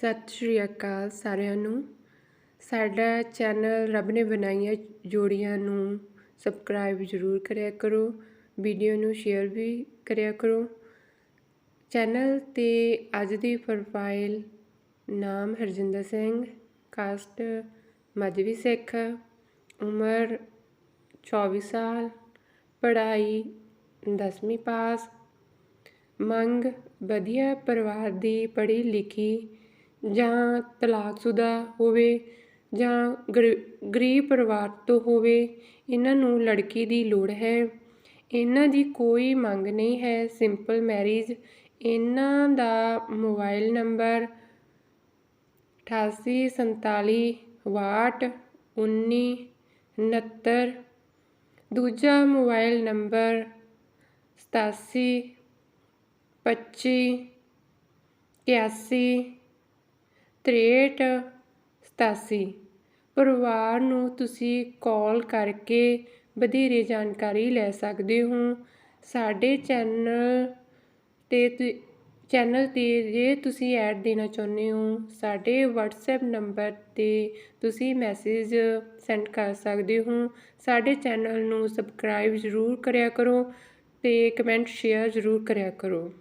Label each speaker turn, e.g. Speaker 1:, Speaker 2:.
Speaker 1: ਸਤਿ ਸ਼੍ਰੀ ਅਕਾਲ ਸਾਰਿਆਂ ਨੂੰ। ਸਾਡਾ ਚੈਨਲ ਰੱਬ ਨੇ ਬਣਾਈਆਂ ਜੋੜੀਆਂ ਨੂੰ ਸਬਸਕ੍ਰਾਈਬ ਜ਼ਰੂਰ ਕਰਿਆ ਕਰੋ ਵੀਡੀਓ ਨੂੰ ਸ਼ੇਅਰ ਵੀ ਕਰਿਆ ਕਰੋ। ਚੈਨਲ ਤੇ ਅੱਜ ਦੀ ਪ੍ਰੋਫਾਈਲ ਨਾਮ ਹਰਜਿੰਦਰ ਸਿੰਘ ਕਾਸਟ ਮਜਵੀ ਸਿੱਖ, ਉਮਰ 24 ਸਾਲ, ਪੜ੍ਹਾਈ 10ਵੀਂ ਪਾਸ ਮੰਗ ਵਧੀਆ ਪਰਿਵਾਰ ਦੀ ਪੜ੍ਹੀ ਲਿਖੀ ਜਾਂ ਤਲਾਕਸ਼ੁਦਾ ਹੋਵੇ ਜਾਂ ਗਰ- ਗਰੀਬ ਪਰਿਵਾਰ ਤੋਂ ਹੋਵੇ, ਇਹਨਾਂ ਨੂੰ ਲੜਕੀ ਦੀ ਲੋੜ ਹੈ। ਇਹਨਾਂ ਦੀ ਕੋਈ ਮੰਗ ਨਹੀਂ ਹੈ। ਸਿੰਪਲ ਮੈਰਿਜ ਇਹਨਾਂ ਦਾ ਮੋਬਾਈਲ ਨੰਬਰ 88 47 62 19 69 ਦੂਜਾ ਮੋਬਾਈਲ ਨੰਬਰ 87 ਪੱਚੀ, ਇਕਿਆਸੀ। ਤ੍ਰੇਹਠ ਸਤਾਸੀ। ਪਰਿਵਾਰ ਨੂੰ ਤੁਸੀਂ ਕਾਲ ਕਰਕੇ ਵਧੇਰੇ ਜਾਣਕਾਰੀ ਲੈ ਸਕਦੇ ਹੋ। ਸਾਡੇ ਚੈਨਲ ਤੇ ਤੁ- ਚੈਨਲ ਤੇ ਜੇ ਤੁਸੀਂ ਐਡ ਦੇਣਾ ਚਾਹੁੰਦੇ ਹੋ, ਸਾਡੇ ਵਟਸਐਪ ਨੰਬਰ ਤੇ ਤੁਸੀਂ ਮੈਸੇਜ ਸੈਂਡ ਕਰ ਸਕਦੇ ਹੋ। ਸਾਡੇ ਚੈਨਲ ਨੂੰ ਸਬਸਕ੍ਰਾਈਬ ਜ਼ਰੂਰ ਕਰਿਆ ਕਰੋ ਅਤੇ ਕਮੈਂਟ ਸ਼ੇਅਰ ਜ਼ਰੂਰ ਕਰਿਆ ਕਰੋ।